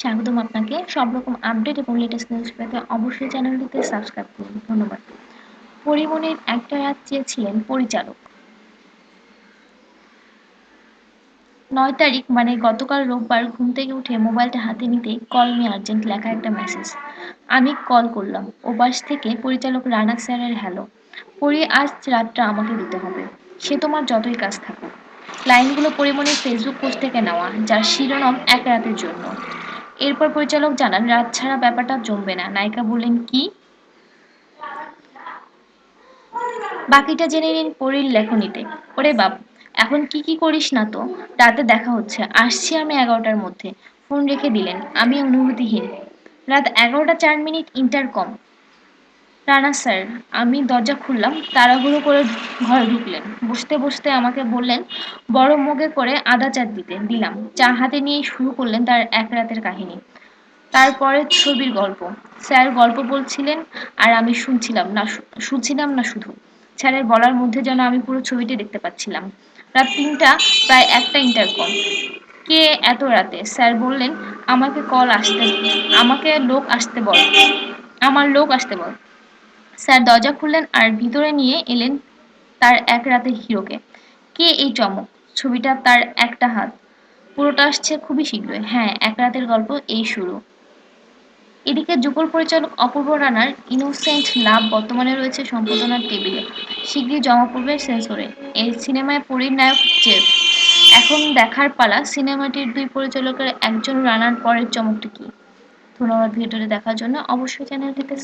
স্বাগতম আপনাকে। সব রকম আপডেট এবং লেটেস্ট নিউজ পেতে অবশ্যই চ্যানেলটিতে সাবস্ক্রাইব করুন। ধন্যবাদ। পরিমণির একটা রাত চেয়েছিলেন পরিচালক। নয় তারিখ মানে গতকাল রোববার ঘুম থেকে উঠে মোবাইলটা হাতে নিতেই কল মি আর্জেন্ট লেখা একটা মেসেজ আমি কল করলাম। ওপাশ থেকে পরিচালক রানা স্যারের হ্যালো পরি আজ রাতটা আমাকে দিতে হবে। সে তোমার যতই কাজ থাকুক। লাইনগুলো পরিমণির ফেসবুক পোস্ট থেকে নেওয়া, যার শিরোনাম এক রাতের জন্য। এরপর পরিচালক জানান, রাত ছাড়া ব্যাপারটা জমবে না। নায়িকা বললেন, কি? বাকিটা জেনে নিন পরীর লেখনীতে। ওরে বাপ, এখন কি কি করিস না তো? রাতে দেখা হচ্ছে, আসছি আমি এগারোটার মধ্যে। ফোন রেখে দিলেন, আমি অনুভূতিহীন। রাত এগারোটা চার মিনিট ইন্টারকম। রানা স্যার, আমি দরজা খুললাম, তাড়াহুড়ো করে ঘরে ঢুকলেন। বসতে বসতে আমাকে বললেন, বড় মগে করে আদা চা দিতে। দিলাম। চা হাতে নিয়েই শুরু করলেন তার এক রাতের কাহিনী। তারপরে ছবির গল্প। স্যার গল্প বলছিলেন আর আমি শুনছিলাম না শুনছিলাম না শুধু। স্যারের বলার মধ্যে যেন আমি পুরো ছবিটি দেখতে পাচ্ছিলাম। রাত তিনটা, প্রায় একটা ইন্টারকম কে এত রাতে? স্যার বললেন, আমাকে কল আসতে, আমাকে লোক আসতে বল। আমার লোক আসতে বল। স্যার দরজা খুললেন আর ভিতরে নিয়ে এলেন তার এক রাতের হিরোকে। কে এই চমক? ছবিটা তার একটা হাত। পুরোটা আসছে খুবই শীঘ্রই। হ্যাঁ এক রাতের গল্প এই শুরু। এদিকে যুগল পরিচালক অপূর্ব রানার ইনোসেন্ট লাভ বর্তমানে রয়েছে সম্পাদনার টেবিলে। শীঘ্রই জমা পড়বে সেন্সরে এই সিনেমায় পরীর নায়ক চেফ এখন দেখার পালা সিনেমাটির দুই পরিচালকের একজন রানার পরের চমকটি কি? ধন্যবাদ ভিডিওটি দেখার জন্য। অবশ্যই চ্যানেলটিতে